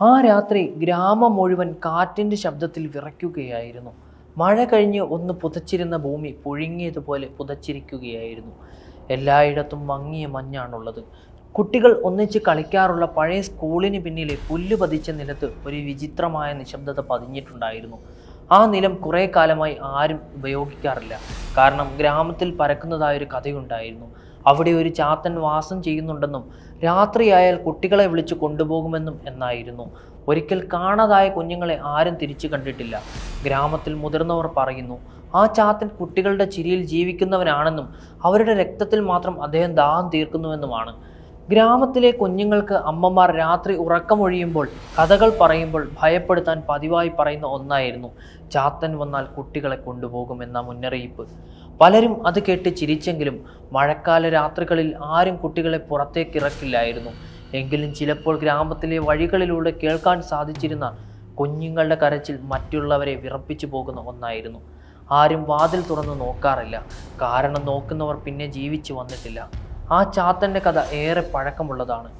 ആ രാത്രി ഗ്രാമം മുഴുവൻ കാറ്റിന്റെ ശബ്ദത്തിൽ വിറയ്ക്കുകയായിരുന്നു. മഴ കഴിഞ്ഞ് ഒന്ന് പുതച്ചിരുന്ന ഭൂമി പുഴുങ്ങിയതുപോലെ പുതച്ചിരിക്കുകയായിരുന്നു. എല്ലായിടത്തും മങ്ങിയ മഞ്ഞാണുള്ളത്. കുട്ടികൾ ഒന്നിച്ച് കളിക്കാറുള്ള പഴയ സ്കൂളിന് പിന്നിലെ പുല്ല് പതിച്ച നിലത്ത് ഒരു വിചിത്രമായ നിശബ്ദത പതിഞ്ഞിട്ടുണ്ടായിരുന്നു. ആ നിലം കുറേ കാലമായി ആരും ഉപയോഗിക്കാറില്ല. കാരണം ഗ്രാമത്തിൽ പരക്കുന്നതായൊരു കഥയുണ്ടായിരുന്നു. അവിടെ ഒരു ചാത്തൻ വാസം ചെയ്യുന്നുണ്ടെന്നും രാത്രിയായാൽ കുട്ടികളെ വിളിച്ചു കൊണ്ടുപോകുമെന്നും എന്നായിരുന്നു. ഒരിക്കൽ കാണാതായ കുഞ്ഞുങ്ങളെ ആരും തിരിച്ചു കണ്ടിട്ടില്ല. ഗ്രാമത്തിൽ മുതിർന്നവർ പറയുന്നു ആ ചാത്തൻ കുട്ടികളുടെ ചിരിയിൽ ജീവിക്കുന്നവനാണെന്നും അവരുടെ രക്തത്തിൽ മാത്രം അദ്ദേഹം ദാഹം തീർക്കുന്നുവെന്നുമാണ്. ഗ്രാമത്തിലെ കുഞ്ഞുങ്ങൾക്ക് അമ്മമാർ രാത്രി ഉറക്കമൊഴിയുമ്പോൾ കഥകൾ പറയുമ്പോൾ ഭയപ്പെടുത്താൻ പതിവായി പറയുന്ന ഒന്നായിരുന്നു ചാത്തൻ വന്നാൽ കുട്ടികളെ കൊണ്ടുപോകുമെന്ന മുന്നറിയിപ്പ്. പലരും അത് കേട്ട് ചിരിച്ചെങ്കിലും മഴക്കാല രാത്രികളിൽ ആരും കുട്ടികളെ പുറത്തേക്ക് ഇറക്കില്ലായിരുന്നു എങ്കിലും ചിലപ്പോൾ ഗ്രാമത്തിലെ വഴികളിലൂടെ കേൾക്കാൻ സാധിച്ചിരുന്ന കുഞ്ഞുങ്ങളുടെ കരച്ചിൽ മറ്റുള്ളവരെ വിറപ്പിച്ചു പോകുന്ന ഒന്നായിരുന്നു. ആരും വാതിൽ തുറന്ന് നോക്കാറില്ല. കാരണം നോക്കുന്നവർ പിന്നെ ജീവിച്ചു വന്നിട്ടില്ല. ആ ചാത്തന്റെ കഥ ഏറെ പഴക്കമുള്ളതാണ്.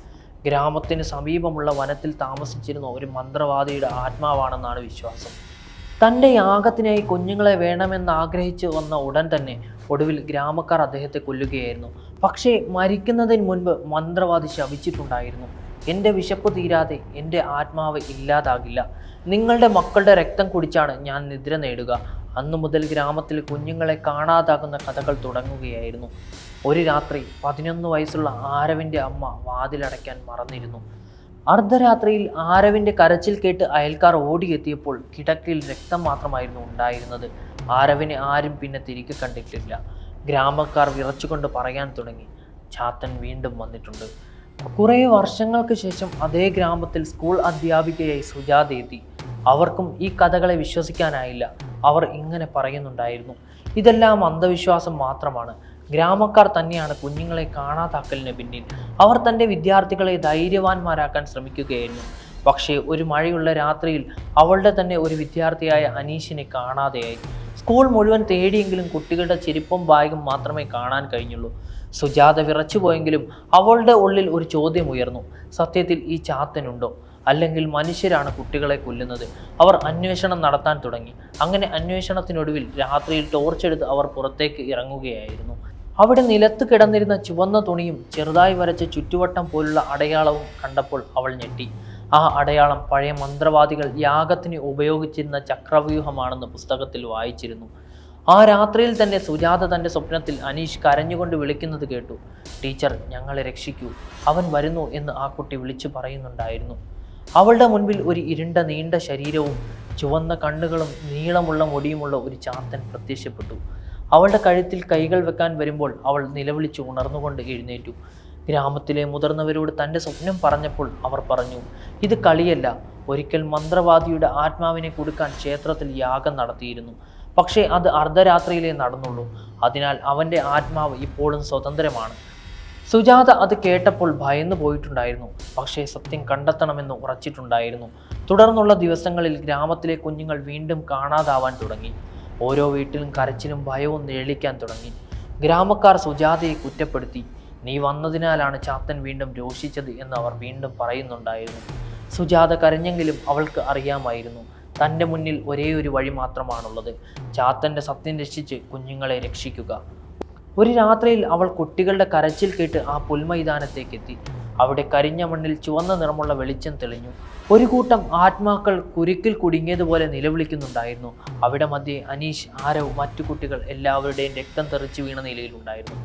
ഗ്രാമത്തിന് സമീപമുള്ള വനത്തിൽ താമസിച്ചിരുന്ന ഒരു മന്ത്രവാദിയുടെ ആത്മാവാണെന്നാണ് വിശ്വാസം. തന്റെ യാഗത്തിനായി കുഞ്ഞുങ്ങളെ വേണമെന്ന് ആഗ്രഹിച്ചു വന്ന ഉടൻ തന്നെ ഒടുവിൽ ഗ്രാമക്കാർ അദ്ദേഹത്തെ കൊല്ലുകയായിരുന്നു. പക്ഷേ മരിക്കുന്നതിന് മുൻപ് മന്ത്രവാദി ശവിച്ചിട്ടുണ്ടായിരുന്നു എന്റെ വിശപ്പ് തീരാതെ എന്റെ ആത്മാവ് ഇല്ലാതാകില്ല. നിങ്ങളുടെ മക്കളുടെ രക്തം കുടിച്ചാണ് ഞാൻ നിദ്ര നേടുക അന്നു മുതൽ ഗ്രാമത്തിൽ കുഞ്ഞുങ്ങളെ കാണാതാകുന്ന കഥകൾ തുടങ്ങുകയായിരുന്നു. ഒരു രാത്രി പതിനൊന്ന് വയസ്സുള്ള ആരവിന്റെ അമ്മ വാതിലടയ്ക്കാൻ മറന്നിരുന്നു. അർദ്ധരാത്രിയിൽ ആരവിന്റെ കരച്ചിൽ കേട്ട് അയൽക്കാർ ഓടിയെത്തിയപ്പോൾ കിടക്കയിൽ രക്തം മാത്രമായിരുന്നു ഉണ്ടായിരുന്നത്. ആരവിനെ ആരും പിന്നെ തിരികെ കണ്ടിട്ടില്ല. ഗ്രാമക്കാർ വിറച്ചുകൊണ്ട് പറയാൻ തുടങ്ങി. ചാത്തൻ വീണ്ടും വന്നിട്ടുണ്ട്. കുറേ വർഷങ്ങൾക്ക് ശേഷം അതേ ഗ്രാമത്തിൽ സ്കൂൾ അധ്യാപികയായി സുജാത എത്തി. അവർക്കും ഈ കഥകളെ വിശ്വസിക്കാനായില്ല. അവർ ഇങ്ങനെ പറയുന്നുണ്ടായിരുന്നു. ഇതെല്ലാം അന്ധവിശ്വാസം മാത്രമാണ്. ഗ്രാമക്കാർ തന്നെയാണ് കുഞ്ഞുങ്ങളെ കാണാതാക്കലിന് പിന്നിൽ. അവർ തന്റെ വിദ്യാർത്ഥികളെ ധൈര്യവാന്മാരാക്കാൻ ശ്രമിക്കുകയായിരുന്നു. പക്ഷേ ഒരു മഴയുള്ള രാത്രിയിൽ അവളുടെ തന്നെ ഒരു വിദ്യാർത്ഥിയായ അനീഷിനെ കാണാതെയായി. സ്കൂൾ മുഴുവൻ തേടിയെങ്കിലും കുട്ടികളുടെ ചെരുപ്പും ബാഗും മാത്രമേ കാണാൻ കഴിഞ്ഞുള്ളൂ. സുജാത വിറച്ചുപോയെങ്കിലും അവളുടെ ഉള്ളിൽ ഒരു ചോദ്യം ഉയർന്നു. സത്യത്തിൽ ഈ ചാത്തനുണ്ടോ? അല്ലെങ്കിൽ മനുഷ്യരാണ് കുട്ടികളെ കൊല്ലുന്നത്? അവർ അന്വേഷണം നടത്താൻ തുടങ്ങി. അങ്ങനെ അന്വേഷണത്തിനൊടുവിൽ രാത്രിയിൽ ടോർച്ചെടുത്ത് അവർ പുറത്തേക്ക് ഇറങ്ങുകയായിരുന്നു. അവിടെ നിലത്ത് കിടന്നിരുന്ന ചുവന്ന തുണിയും ചെറുതായി വരച്ച ചുറ്റുവട്ടം പോലുള്ള അടയാളവും കണ്ടപ്പോൾ അവൾ ഞെട്ടി. ആ അടയാളം പഴയ മന്ത്രവാദികൾ യാഗത്തിന് ഉപയോഗിച്ചിരുന്ന ചക്രവ്യൂഹമാണെന്ന് പുസ്തകത്തിൽ വായിച്ചിരുന്നു. ആ രാത്രിയിൽ തന്നെ സുജാത തന്റെ സ്വപ്നത്തിൽ അനീഷ് കരഞ്ഞുകൊണ്ട് വിളിക്കുന്നത് കേട്ടു. ടീച്ചർ ഞങ്ങളെ രക്ഷിക്കൂ. അവൻ വരുന്നു എന്ന് ആ കുട്ടി വിളിച്ചു പറയുന്നുണ്ടായിരുന്നു. അവളുടെ മുൻപിൽ ഒരു ഇരുണ്ട നീണ്ട ശരീരവും ചുവന്ന കണ്ണുകളും നീളമുള്ള മുടിയുമുള്ള ഒരു ചാത്തൻ പ്രത്യക്ഷപ്പെട്ടു. അവളുടെ കഴുത്തിൽ കൈകൾ വെക്കാൻ വരുമ്പോൾ അവൾ നിലവിളിച്ച് ഉണർന്നുകൊണ്ട് എഴുന്നേറ്റു. ഗ്രാമത്തിലെ മുതിർന്നവരോട് തന്റെ സ്വപ്നം പറഞ്ഞപ്പോൾ അവർ പറഞ്ഞു ഇത് കളിയല്ല. ഒരിക്കൽ മന്ത്രവാദിയുടെ ആത്മാവിനെ കൊടുക്കാൻ ക്ഷേത്രത്തിൽ യാഗം നടത്തിയിരുന്നു. പക്ഷേ അത് അർദ്ധരാത്രിയിലേ നടന്നുള്ളൂ. അതിനാൽ അവന്റെ ആത്മാവ് ഇപ്പോഴും സ്വതന്ത്രമാണ്. സുജാത അത് കേട്ടപ്പോൾ ഭയന്നു പോയിട്ടുണ്ടായിരുന്നു. പക്ഷേ സത്യം കണ്ടെത്തണമെന്ന് ഉറച്ചിട്ടുണ്ടായിരുന്നു. തുടർന്നുള്ള ദിവസങ്ങളിൽ ഗ്രാമത്തിലെ കുഞ്ഞുങ്ങൾ വീണ്ടും കാണാതാവാൻ തുടങ്ങി. ഓരോ വീട്ടിലും കരച്ചിലും ഭയവും നിഴലിക്കാൻ തുടങ്ങി. ഗ്രാമക്കാർ സുജാതയെ കുറ്റപ്പെടുത്തി. നീ വന്നതിനാലാണ് ചാത്തൻ വീണ്ടും രോഷിച്ചത് എന്ന് അവർ വീണ്ടും പറയുന്നുണ്ടായിരുന്നു. സുജാത കരഞ്ഞെങ്കിലും അവൾക്ക് അറിയാമായിരുന്നു. തന്റെ മുന്നിൽ ഒരേ ഒരു വഴി മാത്രമാണുള്ളത്. ചാത്തന്റെ സത്യം രക്ഷിച്ച് കുഞ്ഞുങ്ങളെ രക്ഷിക്കുക. ഒരു രാത്രിയിൽ അവൾ കുട്ടികളുടെ കരച്ചിൽ കേട്ട് ആ പുൽമൈതാനത്തേക്ക് എത്തി അവിടെ കരിഞ്ഞ മണ്ണിൽ ചുവന്ന നിറമുള്ള വെളിച്ചം തെളിഞ്ഞു. ഒരു കൂട്ടം ആത്മാക്കൾ കുരുക്കിൽ കുടുങ്ങിയതുപോലെ നിലവിളിക്കുന്നുണ്ടായിരുന്നു. അവിടെ മധ്യേ അനീഷ് ആരവ് മറ്റു കുട്ടികൾ എല്ലാവരുടെയും രക്തം തെറിച്ചു വീണ നിലയിലുണ്ടായിരുന്നു.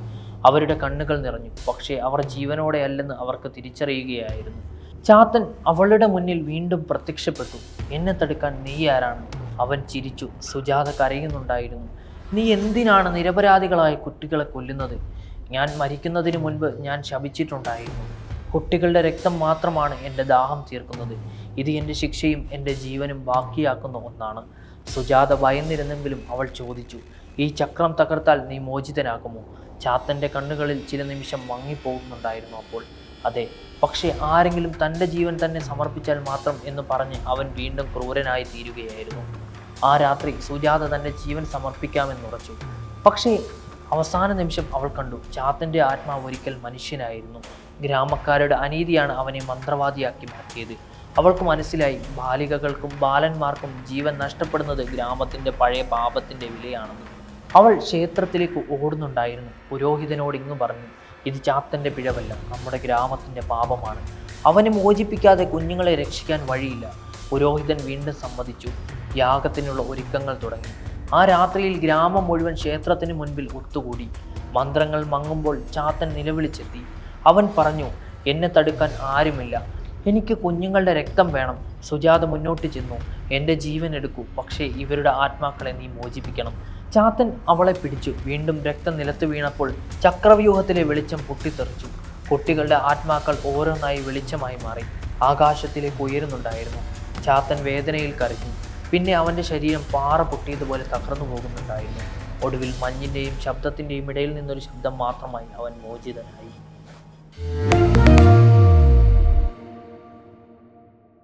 അവരുടെ കണ്ണുകൾ നിറഞ്ഞു. പക്ഷേ അവർ ജീവനോടെ അല്ലെന്ന് അവർക്ക് തിരിച്ചറിയുകയായിരുന്നു. ചാത്തൻ അവളുടെ മുന്നിൽ വീണ്ടും പ്രത്യക്ഷപ്പെട്ടു. എന്നെ തടുക്കാൻ നീ ആരാണ്? അവൻ ചിരിച്ചു. സുജാത കരയുന്നുണ്ടായിരുന്നു. നീ എന്തിനാണ് നിരപരാധികളായ കുട്ടികളെ കൊല്ലുന്നത്? ഞാൻ മരിക്കുന്നതിന് മുൻപ് ഞാൻ ശപിച്ചിട്ടുണ്ടായിരുന്നു. കുട്ടികളുടെ രക്തം മാത്രമാണ് എന്റെ ദാഹം തീർക്കുന്നത്. ഇത് എന്റെ ശിക്ഷയും എന്റെ ജീവനും ബാക്കിയാക്കുന്ന ഒന്നാണ്. സുജാത ഭയന്നിരുന്നെങ്കിലും അവൾ ചോദിച്ചു ഈ ചക്രം തകർത്താൽ നീ മോചിതനാകുമോ? ചാത്തന്റെ കണ്ണുകളിൽ ചില നിമിഷം മങ്ങിപ്പോകുന്നുണ്ടായിരുന്നു അപ്പോൾ. അതെ പക്ഷേ ആരെങ്കിലും തന്റെ ജീവൻ തന്നെ സമർപ്പിച്ചാൽ മാത്രം എന്ന് പറഞ്ഞ് അവൻ വീണ്ടും ക്രൂരനായി തീരുകയായിരുന്നു. ആ രാത്രി സുജാത തന്റെ ജീവൻ സമർപ്പിക്കാമെന്നുറച്ചു. പക്ഷേ അവസാന നിമിഷം അവൾ കണ്ടു ചാത്തന്റെ ആത്മാവ് ഒരിക്കൽ മനുഷ്യനായിരുന്നു. ഗ്രാമക്കാരുടെ അനീതിയാണ് അവനെ മന്ത്രവാദിയാക്കി മാറ്റിയത്. അവൾക്ക് മനസ്സിലായി ബാലികകൾക്കും ബാലന്മാർക്കും ജീവൻ നഷ്ടപ്പെടുന്നത് ഗ്രാമത്തിന്റെ പഴയ പാപത്തിന്റെ വിലയാണെന്ന്. അവൾ ക്ഷേത്രത്തിലേക്ക് ഓടുന്നുണ്ടായിരുന്നു. പുരോഹിതനോട് ഇങ്ങു പറഞ്ഞു ഇത് ചാത്തന്റെ പിഴവല്ല നമ്മുടെ ഗ്രാമത്തിന്റെ പാപമാണ്. അവനെ മോചിപ്പിക്കാതെ കുഞ്ഞുങ്ങളെ രക്ഷിക്കാൻ വഴിയില്ല. പുരോഹിതൻ വീണ്ടും സമ്മതിച്ചു. യാഗത്തിനുള്ള ഒരുക്കങ്ങൾ തുടങ്ങി. ആ രാത്രിയിൽ ഗ്രാമം മുഴുവൻ ക്ഷേത്രത്തിന് മുൻപിൽ ഒത്തുകൂടി. മന്ത്രങ്ങൾ മങ്ങുമ്പോൾ ചാത്തൻ നിലവിളിച്ചെത്തി. അവൻ പറഞ്ഞു എന്നെ തടുക്കാൻ ആരുമില്ല. എനിക്ക് കുഞ്ഞുങ്ങളുടെ രക്തം വേണം. സുജാത മുന്നോട്ട് ചെന്നു. എന്റെ ജീവൻ എടുക്കൂ. പക്ഷേ ഇവരുടെ ആത്മാക്കളെ നീ മോചിപ്പിക്കണം. ചാത്തൻ അവളെ പിടിച്ചു. വീണ്ടും രക്തം നിലത്ത് വീണപ്പോൾ ചക്രവ്യൂഹത്തിലെ വെളിച്ചം പൊട്ടിത്തെറിച്ചു. കുട്ടികളുടെ ആത്മാക്കൾ ഓരോന്നായി വെളിച്ചമായി മാറി. ആകാശത്തിലേക്ക് ഉയരുന്നുണ്ടായിരുന്നു. ചാത്തൻ വേദനയിൽ കരഞ്ഞു. പിന്നെ അവന്റെ ശരീരം പാറ പൊട്ടിയതുപോലെ തകർന്നു പോകുന്നുണ്ടായിരുന്നു. ഒടുവിൽ മഞ്ഞിന്റെയും ശബ്ദത്തിന്റെയും ഇടയിൽ നിന്നൊരു ശബ്ദം മാത്രമായി അവൻ മോചിതനായി. Thank you.